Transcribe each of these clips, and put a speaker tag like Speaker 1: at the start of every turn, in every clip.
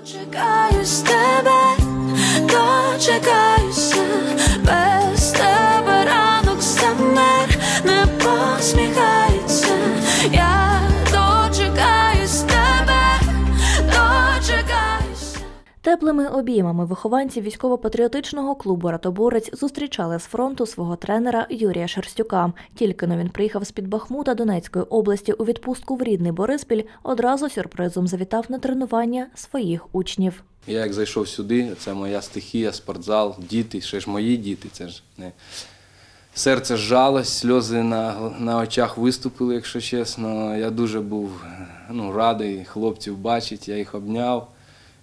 Speaker 1: Дочекаюсь тебе, дочекаюся,
Speaker 2: Теплими обіймами вихованці військово-патріотичного клубу Ратоборець зустрічали з фронту свого тренера Юрія Шерстюка. Тільки но він приїхав з під Бахмута Донецької області у відпустку в рідний Бориспіль, одразу сюрпризом завітав на тренування своїх учнів.
Speaker 3: Я як зайшов сюди, це моя стихія, спортзал, діти, ще ж мої діти. Це ж не серце зжалось, сльози на, на очах виступили, якщо чесно. Я дуже був ну, радий хлопців бачити, я їх обняв.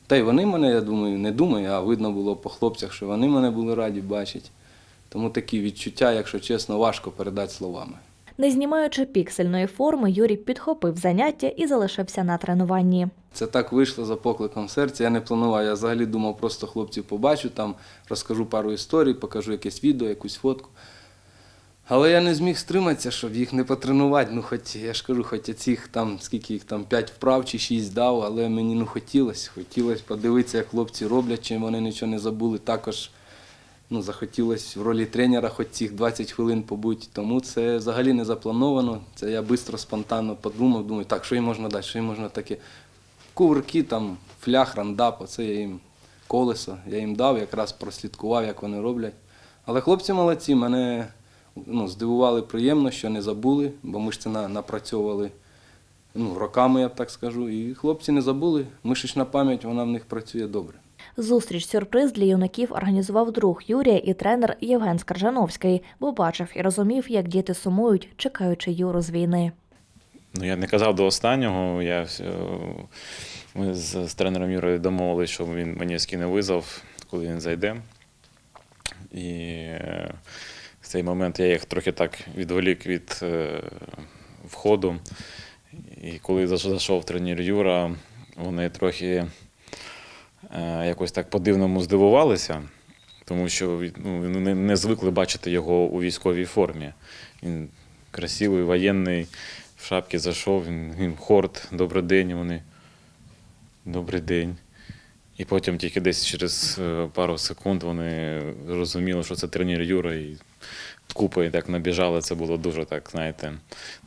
Speaker 3: Та й вони мене, я думаю, не думаю, а видно було по хлопцях, що вони мене були раді бачити. Тому такі відчуття, якщо чесно, важко передати словами.
Speaker 2: Не знімаючи піксельної форми, Юрій підхопив заняття і залишився на тренуванні.
Speaker 3: Це так вийшло за покликом серця. Я не планував. Я взагалі думав, просто хлопців побачу, там розкажу пару історій, покажу якесь відео, якусь фотку. Але я не зміг стриматися, щоб їх не потренувати. Ну, хоч я ж кажу, хоч цих там, скільки їх там, 5 вправ чи 6 дав, але мені ну хотілося. Хотілося подивитися, як хлопці роблять, чи вони нічого не забули. Також ну, захотілося в ролі тренера хоч цих 20 хвилин побути. Тому це взагалі не заплановано. Це я швидко, спонтанно подумав, думаю, так, що їм можна дати, що їм можна таке. Кувырки, там, флях, рандап, оце я їм колесо, я їм дав, якраз прослідкував, як вони роблять. Але хлопці молодці, мене ну, здивували приємно, що не забули, бо ми ж це напрацьовували ну, роками, я б так скажу. І хлопці не забули, мишечна пам'ять, вона в них працює добре.
Speaker 2: Зустріч сюрприз для юнаків організував друг Юрія і тренер Євген Скаржановський, бо бачив і розумів, як діти сумують, чекаючи Юру з війни.
Speaker 4: Ну, я не казав до останнього. Я, ми з, з тренером Юрою домовилися, що він мені скине визов, коли він зайде. І е, в цей момент я їх трохи так відволік від е, входу. І коли зайшов тренер Юра, вони трохи е, якось так по-дивному здивувалися, тому що ну, не, звикли бачити його у військовій формі. Він красивий, воєнний, в шапці зайшов, він, він хорт, добрий день, вони. Добрий день. І потім тільки десь через е, пару секунд вони зрозуміли, що це тренер Юра, і купи так набіжали. Це було дуже так, знаєте,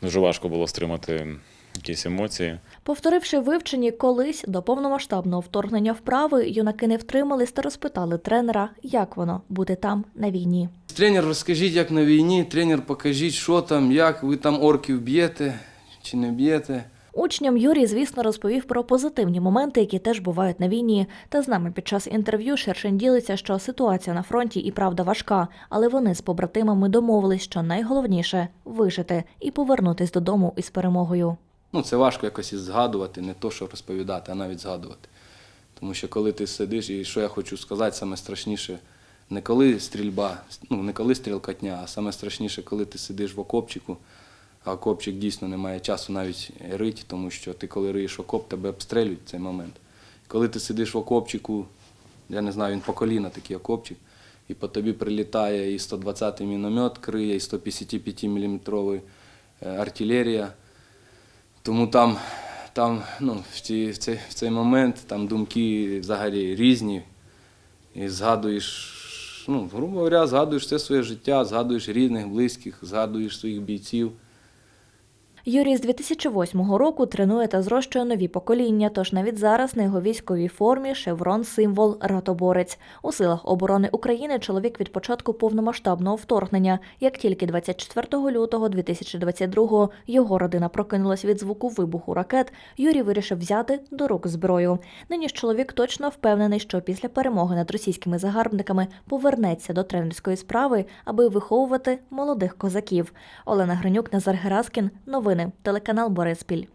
Speaker 4: дуже важко було стримати якісь емоції.
Speaker 2: Повторивши вивчені колись до повномасштабного вторгнення вправи, юнаки не втримались та розпитали тренера, як воно бути там на війні.
Speaker 3: Тренер, розкажіть, як на війні, тренер, покажіть, що там, як ви там орків б'єте чи не б'єте.
Speaker 2: Учням Юрій, звісно, розповів про позитивні моменти, які теж бувають на війні. Та з нами під час інтерв'ю Шершень ділиться, що ситуація на фронті і правда важка, але вони з побратимами домовились, що найголовніше вижити і повернутись додому із перемогою.
Speaker 3: Ну, це важко якось і згадувати, не то, що розповідати, а навіть згадувати. Тому що коли ти сидиш, і що я хочу сказати, саме страшніше, не коли стрільба, ну не коли стрілкотня, а саме страшніше, коли ти сидиш в окопчику, а окопчик дійсно не має часу навіть рити, тому що ти коли риєш окоп, тебе обстрелюють в цей момент. Коли ти сидиш в окопчику, я не знаю, він по коліна такий окопчик, і по тобі прилітає і 120-й міномет криє, і 155 мм артилерія. Тому там, там ну, в, ці, в, цей, в цей момент там думки взагалі різні. І згадуєш, ну, грубо говоря, згадуєш все своє життя, згадуєш рідних, близьких, згадуєш своїх бійців.
Speaker 2: Юрій з 2008 року тренує та зрощує нові покоління, тож навіть зараз на його військовій формі шеврон символ ратоборець. У силах оборони України чоловік від початку повномасштабного вторгнення. Як тільки 24 лютого 2022 його родина прокинулась від звуку вибуху ракет, Юрій вирішив взяти до рук зброю. Нині ж чоловік точно впевнений, що після перемоги над російськими загарбниками повернеться до тренерської справи, аби виховувати молодих козаків. Олена Гринюк, Назар Гераскін. Новини. Телеканал Бориспіль.